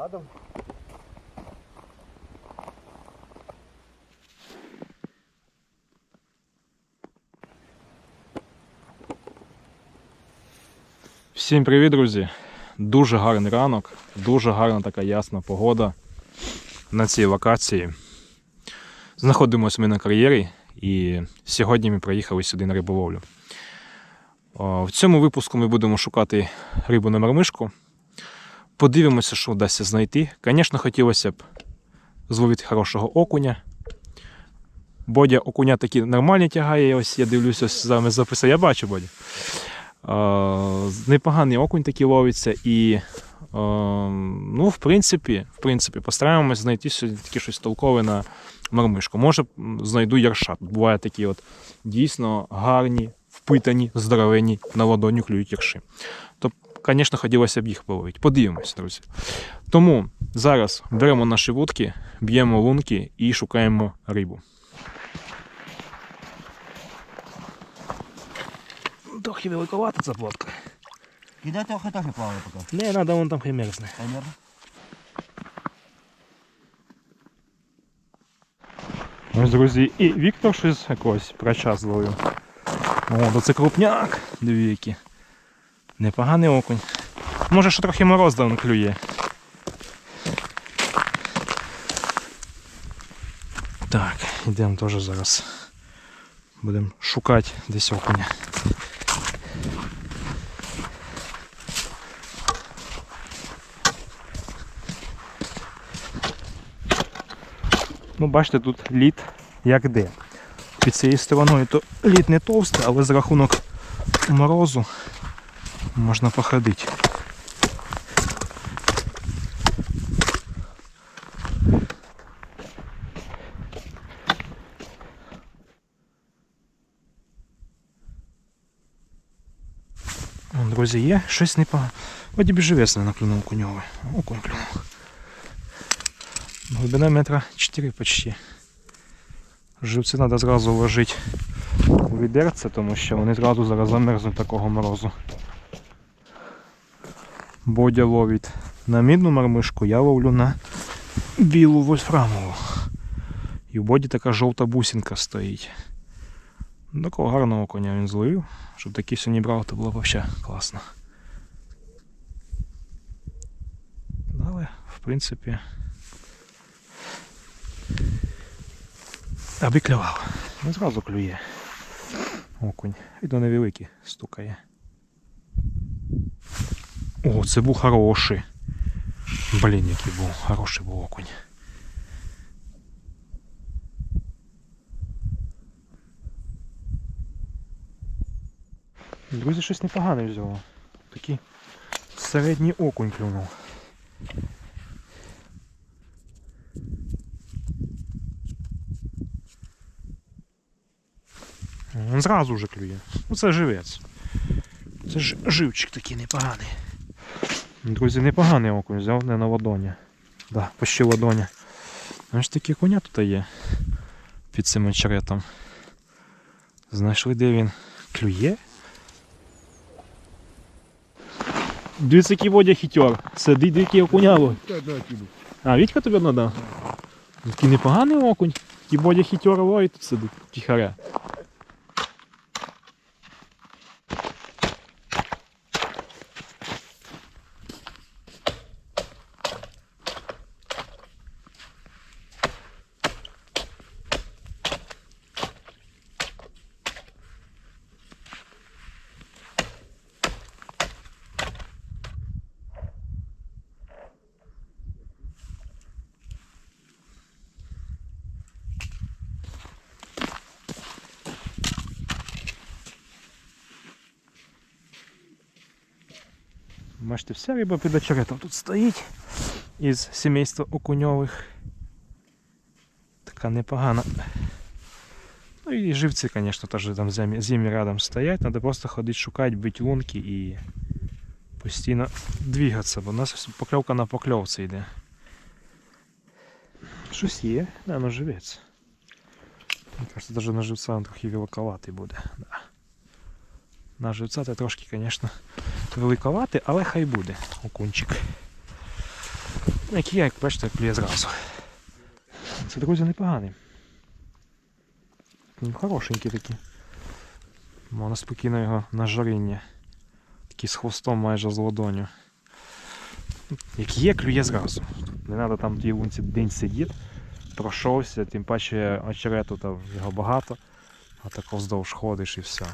Рядом. Всім привіт, друзі! Дуже гарний ранок, дуже гарна така ясна погода на цій локації. Знаходимося ми на кар'єрі і сьогодні ми приїхали сюди на риболовлю. В цьому випуску ми будемо шукати рибу на мармишку. Подивимося, що вдасться знайти. Звісно, хотілося б зловити хорошого окуня. Бодя окуня такі нормальні тягає. Ось я дивлюся, ось зараз записав. Я бачу, Бодя. Непоганий окунь такий ловиться і. Ну, в принципі, в принципі, постараємось знайти сьогодні таке щось толкове на мармишку. Може, знайду ярша. Бувають такі от дійсно гарні, впитані, здоровенні на ладоню клюють ярші. То, звісно, хотілося б їх половити. Подивимось, друзі. Тому зараз беремо наші вудки, б'ємо лунки і шукаємо рибу. Трохи великовата ця плотка. Кидай трохи теж плаває поки. Не, треба, вон там хай мерзне. Примерно. Ось, друзі, і Віктор щось якогось прача зловив. О, то це крупняк. Дві які. Непоганий окунь. Може, що трохи мороз давно клює. Так, йдемо теж зараз. Будемо шукати десь окуня. Ну, бачите, тут лід як де. Під цією стороною то лід не товстий, але з рахунок морозу можна походити. Вон, Друзі, є щось непогано. Воді біжевесне наклюнув куньовий. Окунь клюнув. Глибина метра 4 почти. Живці треба зразу вложити у відерце, тому що вони зразу зараз замерзнуть такого морозу. Бодя ловить на мідну мармишку, я ловлю на білу вольфрамову. І в боді така жовта бусинка стоїть. Такого гарного коня він зловив. Щоб такий сьогодні брав, то було б взагалі класно. Але, в принципі. Аби клював. Не зразу клює. Окунь. То невеликий стукає. О, це був хороший. Блін, який був. Хороший був окунь. Друзі, щось непогане взяло. Такий середній окунь клюнув. Він зразу вже клює. Ну це живець. Це ж живчик такий непоганий. Друзі, непоганий окунь взяв не на ладоні. Да, почти ладоня. Ось такі коня тут є під цим очеретом. Знайшли, де він клює. Дивіться, який водя хітер. Сидить, який окуняло. А, Вітька тобі одна дав? Такий непоганий окунь. Який водя хітер ловить тут сидить. Тихаря. Бачите, вся риба під очеретом тут стоїть із сімейства окуньових. Така непогана. Ну і живці, звісно, теж там зимі рядом стоять. Треба просто ходити шукати, бити лунки і постійно двигатися, бо у нас покльовка на покльовці йде. Щось є, да, ну живець. Мені кажется, навіть на живця трохи великоватий буде. Да. На живця це трошки, звісно, великоватий, але хай буде окунчик. Ну, Який я, як бачите, клює зразу. Це, друзі, непоганий. Хорошенький такий. Можна спокійно його на жаріння. Такий з хвостом майже з ладоню. Як є, клює зразу. Не треба там тій лунці день сидіти. Пройшовся, тим паче очерету там його багато, а так вздовж ходиш і все.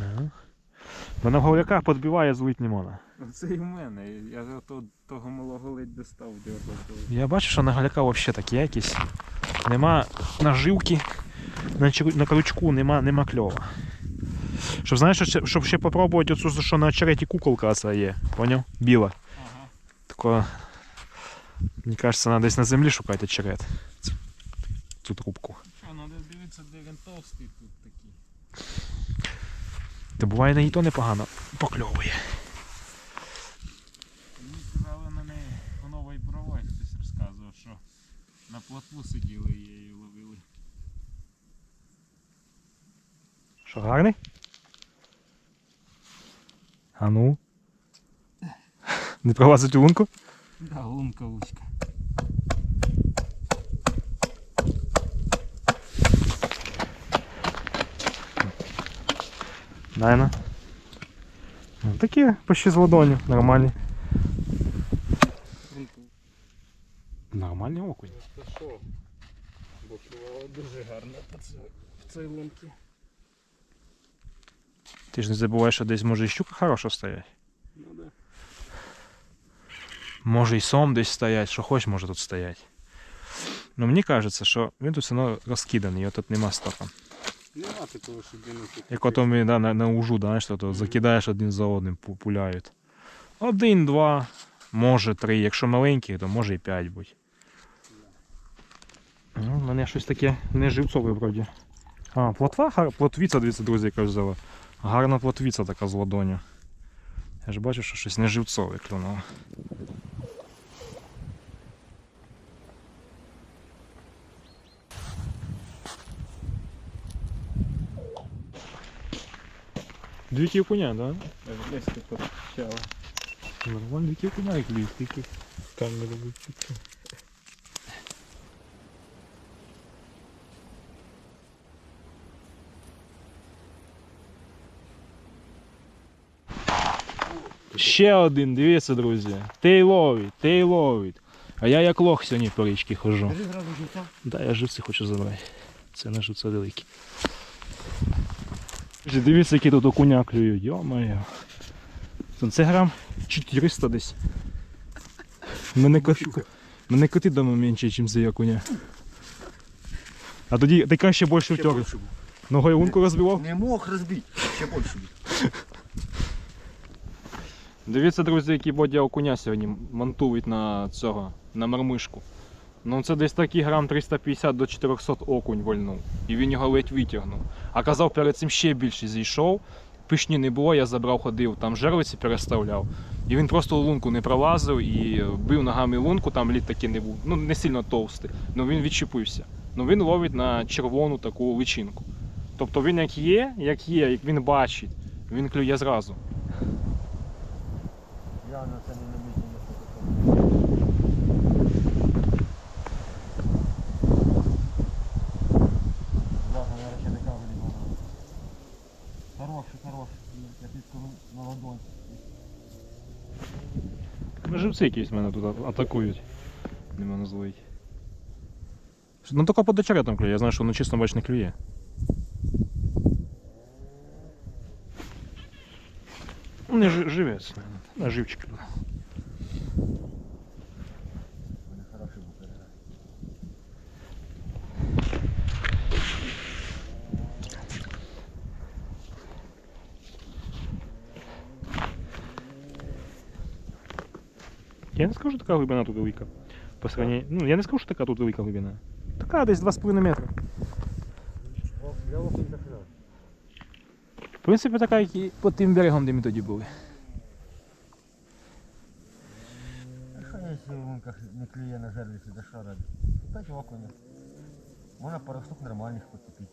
Ага. Мене голяка підбиває злить не можна. Це і в мене. Я ж то, того малого ледь достав дьоргав. Я бачу, що на галяка взагалі такі якісь. Нема наживки, на, на крючку нема, нема кльова. Щоб знаєш, що- щоб ще попробувати оцю, що на очереті куколка ця є. Поняв? Біла. Ага. Такого, мені кажеться, треба десь на землі шукати очерет. Цю, цю трубку. Що, треба дивитися, де він товстий тут такий. Та буває на і то непогано покльовує. Мені казали на неї по новій бровай хтось розказував, що на плотву сиділи і її ловили. Що, гарний? А ну. Не пролазить у лунку? Да, лунка вузька. Найна. Ну, такі почти з ладоню, нормальні. Лунка. Нормальні окунь. Та що? Бо клювало дуже гарно в цій лунці. Ти ж не забувай, що десь може і щука хороша стоять. Ну да. Може і сом десь стоять, що хоч може тут стоять. Ну мені кажеться, що він тут все одно розкиданий, його тут нема стопа. Нема такого, щоб він тут. Як ото ми да, на, на ужу, да, знаєш, то закидаєш один за одним, пу- пуляють. Один, два, може три. Якщо маленький, то може і п'ять бути. Ну, в мене щось таке не живцове вроді. А, плотва, гар- плотвіця, дивіться, друзі, яка взяла. Гарна плотвіця така з ладоню. Я ж бачу, що щось не живцове клюнуло. Дві ківкуня, так? Да? Десь тут почало. Нормально, дві ківкуня як ліс, тільки камеру вичити. Ще один, дивіться, друзі. Тей ловить, тей ловить. А я як лох сьогодні по річці хожу. Да, я живці хочу забрати. Це не живця великі. Друзі, Дивіться, які тут окуня клюють, йо-моє. Це грам 400 десь. Мене, коти, мене коти дома менше, ніж цей окуня. А тоді така ще більше втер. більше. Ногою лунку розбивав. Не мог розбити, ще більше. Дивіться, друзі, які бодя окуня сьогодні монтують на цього, на мармишку. Ну це десь такий грам 350 до 400 окунь вольнув. І він його ледь витягнув. А казав, перед цим ще більше зійшов. Пишні не було, я забрав, ходив, там жерлиці переставляв. І він просто лунку не пролазив і бив ногами лунку, там лід такий не був. Ну не сильно товстий. Ну він відчепився. Ну він ловить на червону таку личинку. Тобто він як є, як є, як він бачить, він клює зразу. Я на це не фотографую. Ладно, я ще не кажу, не можу. Хороший, хороший. Я підскажу на ладонь. Живці якісь мене тут атакують. Не мене злить. Ну тільки по там клює, я знаю, що воно чисто бач не клює. Не жи- живець, на живчик. Я не скажу, що така глибина тут велика. По сравнению... Ну, я не скажу, що така тут велика глибина. Така десь 2,5 метра. В принципі, така, як і по тим берегом, де ми тоді були. если в лунках не клея на жерлице до шара, дать окуня. Можно пару штук нормальных подкупить.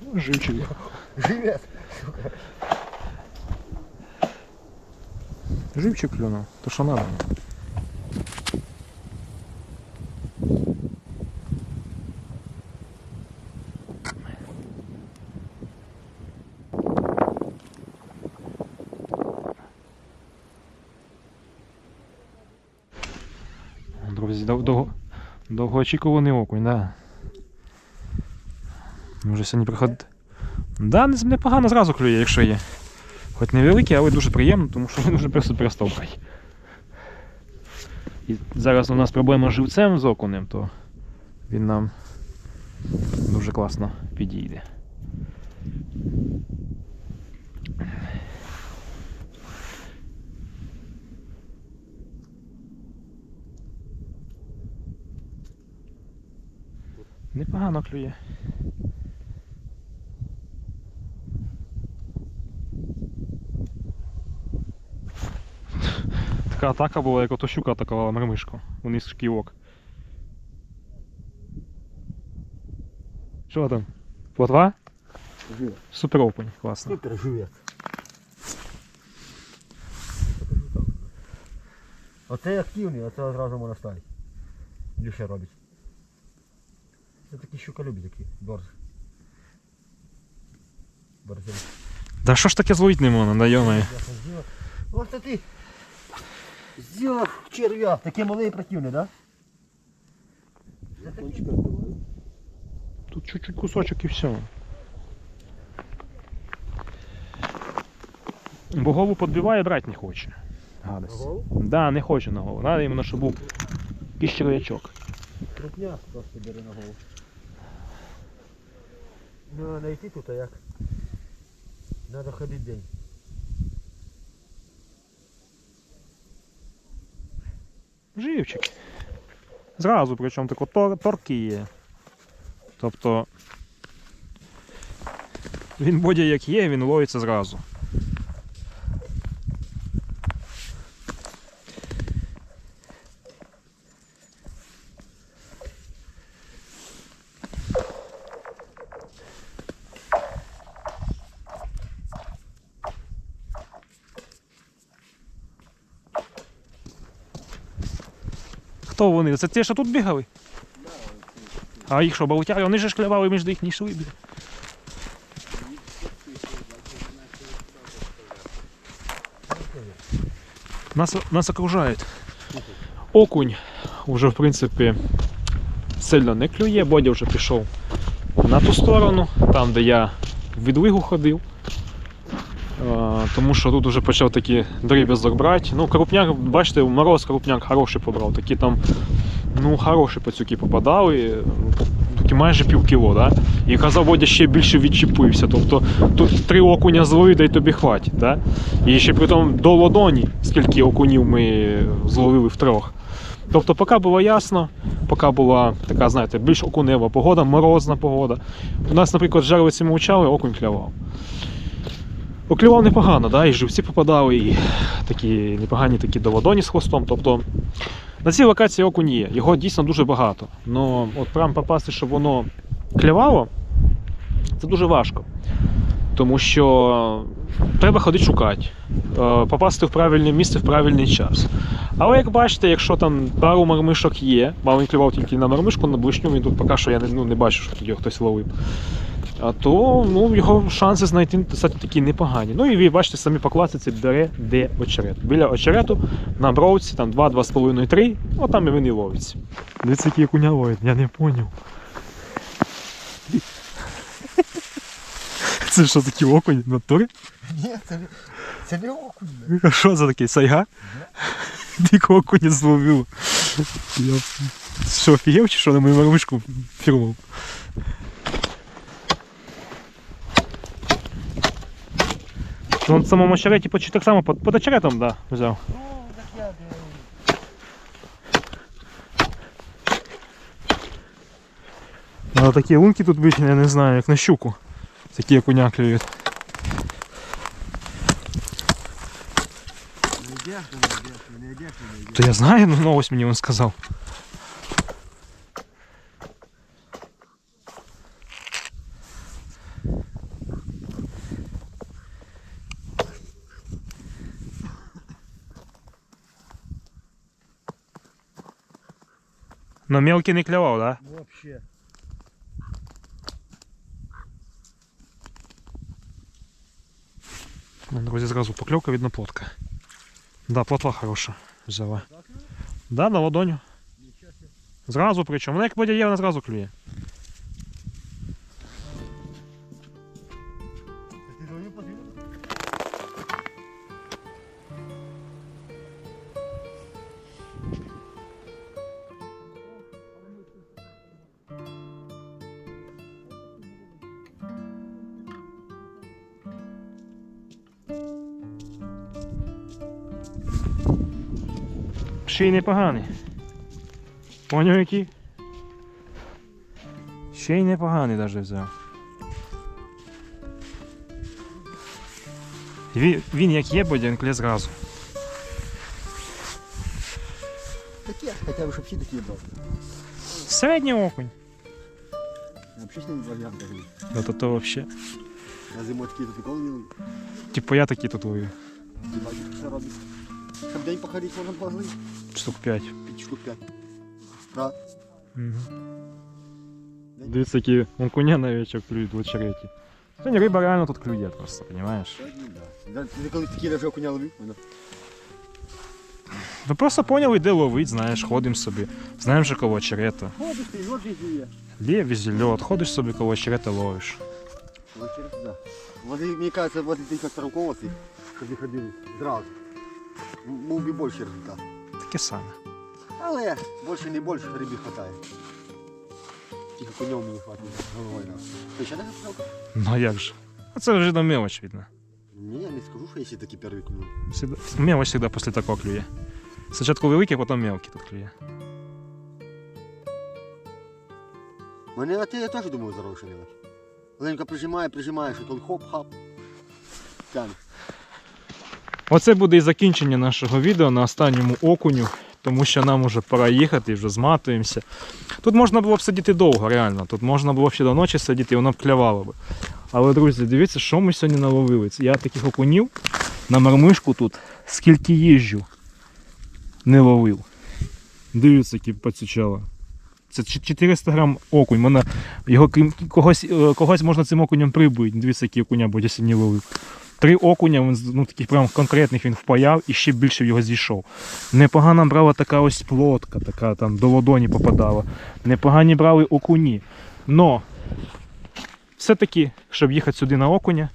Ну. Живет, сука. Живчик клюнув, то що надо. Друзі, дов- довго, довгоочікуваний окунь, да. Може сьогодні приходити. Да, не- непогано зразу клює, якщо є. Хоч невеликий, але дуже приємно, тому що він вже просто перестовкає. І зараз у нас проблема з живцем з окунем, то він нам дуже класно підійде. Непогано клює. Така атака була, як ото щука атакувала мармишку. Униз шківок. Що там? Плотва? Живет. Супер опень, класно. Супер живет. Оце активний, оце одразу можна ставити. Люше робить. Це такі щука любить такі. Борз. Борзель. Да що ж таке зловить не можна, да йомає. Ось ти зробив черв'я. Таке мале і противне, да? Тут чуть-чуть кусочок і все. Бо голову підбиває, брати не хоче. Гадость. Да, не хоче на голову. Надо іменно, щоб був якийсь черв'ячок. Крупняк просто бери на голову. Ну, а знайти тут, а як? Надо ходити день. Живчик. Зразу, причому тако тор, торки є. Тобто. Він бодя як є, він ловиться зразу. Хто вони? Це ті, що тут бігали? А їх що, баутяри? Вони ж клявали між їх не йшли. бля. Нас, нас окружають. Окунь вже, в принципі, сильно не клює, Бодя вже пішов на ту сторону, там, де я в відлигу ходив. Тому що тут вже почав такі дріб'язок брати. Ну, крупняк, бачите, мороз крупняк хороший побрав. Такі там, ну, хороші пацюки попадали. Такі майже пів кіло, да? І Водя ще більше відчепився. Тобто тут три окуня зловив, да й тобі хватить. Да? І ще при тому до ладоні, скільки окунів ми зловили втрьох. Тобто, поки було ясно, поки була така, знаєте, більш окунева погода, морозна погода. У нас, наприклад, жерлиці мовчали, окунь клявав. Поклював непогано, да? і живці попадали, і такі непогані такі до ладоні з хвостом. Тобто на цій локації окунь є, його дійсно дуже багато. Но от прям попасти, щоб воно клювало, це дуже важко. Тому що треба ходити шукати, е, попасти в правильне місце в правильний час. Але як бачите, якщо там пару мармишок є, бо він клював тільки на мармишку, на блишню, він тут поки що я не, ну, не бачу, що тут його хтось ловив. А то ну, його шанси знайти достатньо такі непогані. Ну і ви бачите, самі по класиці бере де очерет. Біля очерету на бровці там 2, 2,5, 3, от там і він і ловиться. Дивіться, який куня ловить, я не поняв. Це що такі окунь в натурі? Ні, це, це не окунь. А що за такий сайга? Тільки окуня зловив. Я що, офігів чи що на мою мармишку фірмав? Ну, на самому очереті почти так само під, під очеретом, да, взяв. Ну, так я де. Такі лунки тут бить, я не знаю, як на щуку. Такі окуня клюють. йдеш, то не йдеш, не йдеш, то не Но мелкий не клював, да? Вообще. Ну, Друзі, зразу покльовка, видно плотка. Да, плотва хороша взяла. Да, на ладоню. Зразу причому. Вона як буде є, вона зразу клює. Ще й непоганий. Поняв який? Ще й непоганий навіть взяв. Він, він як є, клє зразу. Таке, хоча б щоб всі такі брав. Середній окунь. Взагалі не варіант взагалі. Да то, то вообще. Я зимою такі тут ніколи не ловив. Типу я такий тут ловив. Не бачу, що робить. Щоб день походити можна позли. Штук 5. П'ять штук п'ять. Раз. Угу. Дивіться, які окуня на вечір клюють в очереті. Сьогодні риба реально тут клює просто, розумієш? Сьогодні, да. Да, Ти коли такі навіть окуня ловив? Вона. Ми просто поняли, де ловить, знаєш, ходимо собі. Знаємо, що коло очерета. Ходиш ти, льот же є. Є везде льот, ходиш собі коло очерета ловиш. Вот через да. Вони, мені кажется, вот тих староковці, коли ходили зразу. Був би більший результат. Таке саме. Але більше не більше рибі хватає. Тільки конем мені хватить головою. Ти ще не сказав? Ну а як же? А це вже на мелочь видно. Ні, я не скажу, що я ще такі перші клюв. Всегда, мелочь завжди після такого клює. Спочатку великий, потім мелкий тут клює. Мене а ти я теж думаю що мелочь. Ленька прижимає, прижимає, що коли хоп-хап. Тяне. Оце буде і закінчення нашого відео на останньому окуню, тому що нам уже пора їхати, вже зматуємося. Тут можна було б сидіти довго, реально. Тут можна було б ще до ночі сидіти, і воно б клявало б. Але, друзі, дивіться, що ми сьогодні наловили. Я таких окунів на мармишку тут скільки їжджу не ловив. Дивіться, які поцючало. Це 400 грам окунь. Мене його когось, е, когось можна цим окунем прибити. Дивіться, які окуня я сьогодні ловив. Три окуня, він, ну таких прям конкретних він впаяв і ще більше в його зійшов. Непогано брала така ось плотка, така там до ладоні попадала. Непогані брали окуні. Но все-таки, щоб їхати сюди на окуня,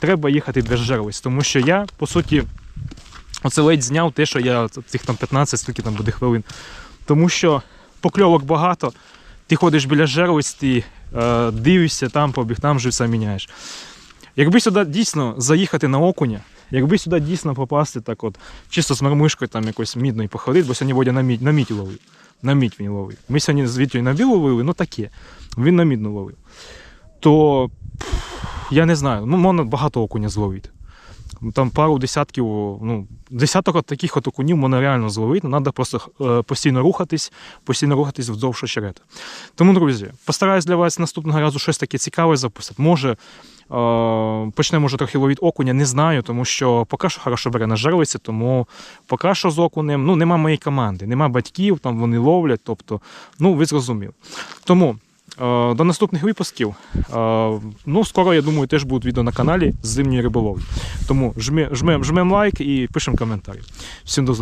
треба їхати без жерлиць. Тому що я, по суті, оце ледь зняв те, що я цих там 15, скільки там буде хвилин. Тому що покльовок багато, ти ходиш біля жерлиць, ти е, дивишся там, побіг, там живця міняєш. Якби сюди дійсно заїхати на окуня, якби сюди дійсно попасти так от, чисто з мармишкою там якось мідною походити, бо сьогодні Водя на мідь, на мідь ловив. На мідь він ловив. Ми сьогодні з Вітєю на білу ловили, ну таке. Він на мідну ловив. То я не знаю, ну можна багато окуня зловити. Там пару десятків, ну, десяток таких от окунів можна реально зловити. Треба просто е, постійно рухатись, постійно рухатись вздовж очерета. Тому, друзі, постараюсь для вас наступного разу щось таке цікаве записати. Може, е, почнемо вже трохи ловити окуня, не знаю, тому що поки що хорошо бере на жерлиці, тому поки що з окунем, ну, нема моєї команди, нема батьків, там вони ловлять, тобто, ну, ви зрозуміли. Тому. Е, До наступних випусків. Е, Ну, скоро, я думаю, теж будуть відео на каналі з зимньої риболовлі. Тому жмемо жмем, жмем лайк і пишемо коментарі. Всім до зустрічі.